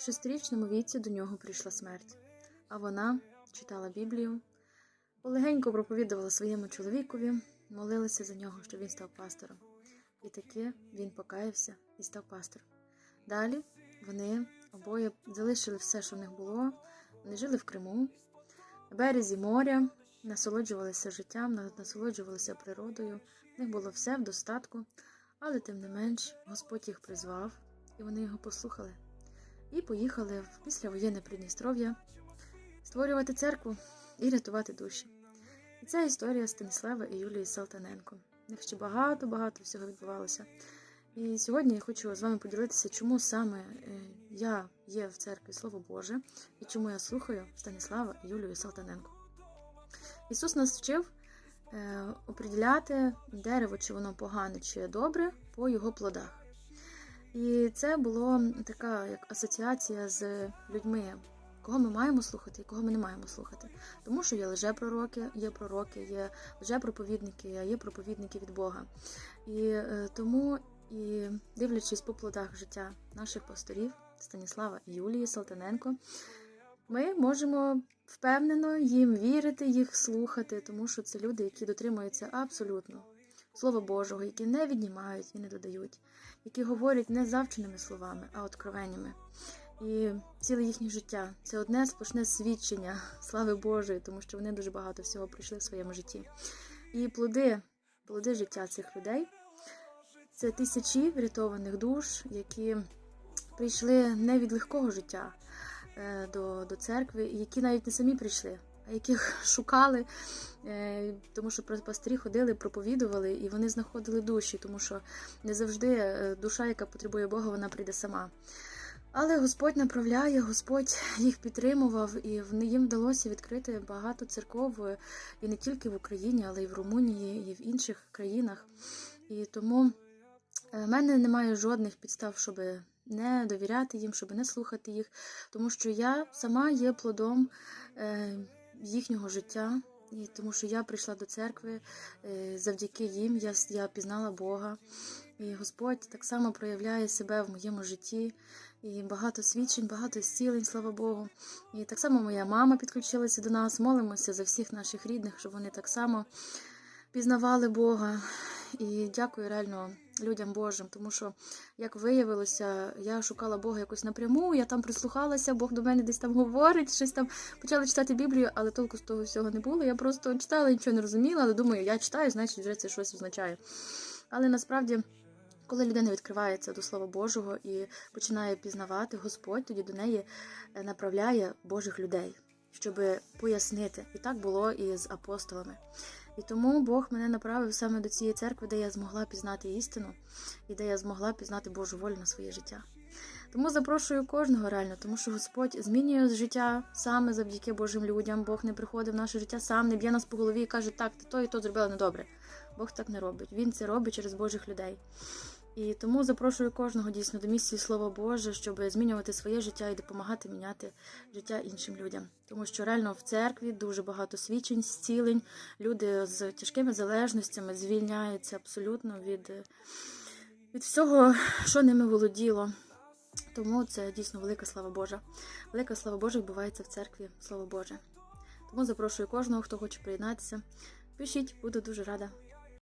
В шестирічному віці до нього прийшла смерть, а вона читала Біблію, полегенько проповідувала своєму чоловікові, молилася за нього, щоб він став пастором. І таки він покаявся і став пастором. Далі вони обоє залишили все, що в них було. Вони жили в Криму, на березі моря, насолоджувалися життям, насолоджувалися природою. В них було все в достатку, але тим не менш Господь їх призвав, і вони його послухали. І поїхали в післявоєнне Придністров'я створювати церкву і рятувати душі. І це історія Станіслава і Юлії Салтаненко. В них ще багато-багато всього відбувалося. І сьогодні я хочу з вами поділитися, чому саме е, я є в церкві Слово Боже і чому я слухаю Станіслава і Юлію Салтаненко. Ісус нас вчив е, оприділяти дерево, чи воно погане, чи добре, по його плодах. І це було така як асоціація з людьми, кого ми маємо слухати і кого ми не маємо слухати. Тому що є лжепророки, є пророки, є лжепроповідники, а є проповідники від Бога. І е, тому, і дивлячись по плодах життя наших пасторів Станіслава і Юлії Салтаненко, ми можемо впевнено їм вірити, їх слухати, тому що це люди, які дотримуються абсолютно Слова Божого, які не віднімають і не додають, які говорять не завченими словами, а откровеннями. І ціле їхнє життя це одне сплошне свідчення слави Божої, тому що вони дуже багато всього пройшли в своєму житті. І плоди, плоди життя цих людей це тисячі врятованих душ, які прийшли не від легкого життя е, до, до церкви, які навіть не самі прийшли, яких шукали, е, тому що пастирі ходили, проповідували, і вони знаходили душі, тому що не завжди е, душа, яка потребує Бога, вона прийде сама. Але Господь направляє, Господь їх підтримував, і їм вдалося відкрити багато церков і не тільки в Україні, але й в Румунії, і в інших країнах. І тому е, в мене немає жодних підстав, щоб не довіряти їм, щоб не слухати їх, тому що я сама є плодом їхнього життя. І тому що я прийшла до церкви е, завдяки їм, я, я пізнала Бога. І Господь так само проявляє себе в моєму житті. І багато свідчень, багато зцілень, слава Богу. І так само моя мама підключилася до нас. Молимося за всіх наших рідних, щоб вони так само пізнавали Бога. І дякую реально людям Божим, тому що, як виявилося, я шукала Бога якось напряму, я там прислухалася, Бог до мене десь там говорить, щось там почала читати Біблію, але толку з того всього не було. Я просто читала, нічого не розуміла, але думаю, я читаю, значить вже це щось означає. Але насправді. Коли людина відкривається до Слова Божого і починає пізнавати, Господь тоді до неї е, направляє Божих людей, щоб пояснити. І так було і з апостолами. І тому Бог мене направив саме до цієї церкви, де я змогла пізнати істину і де я змогла пізнати Божу волю на своє життя. Тому запрошую кожного реально, тому що Господь змінює життя саме завдяки Божим людям. Бог не приходить в наше життя сам, не б'є нас по голові і каже, так, ти то і то зробила недобре. Бог так не робить. Він це робить через Божих людей. І тому запрошую кожного дійсно до місії Слова Боже, щоб змінювати своє життя і допомагати міняти життя іншим людям. Тому що реально в церкві дуже багато свідчень, зцілень. Люди з тяжкими залежностями звільняються абсолютно від, від всього, що ними володіло. Тому це дійсно велика слава Божа. Велика слава Божа відбувається в церкві Слово Боже. Тому запрошую кожного, хто хоче приєднатися. Пишіть, буду дуже рада.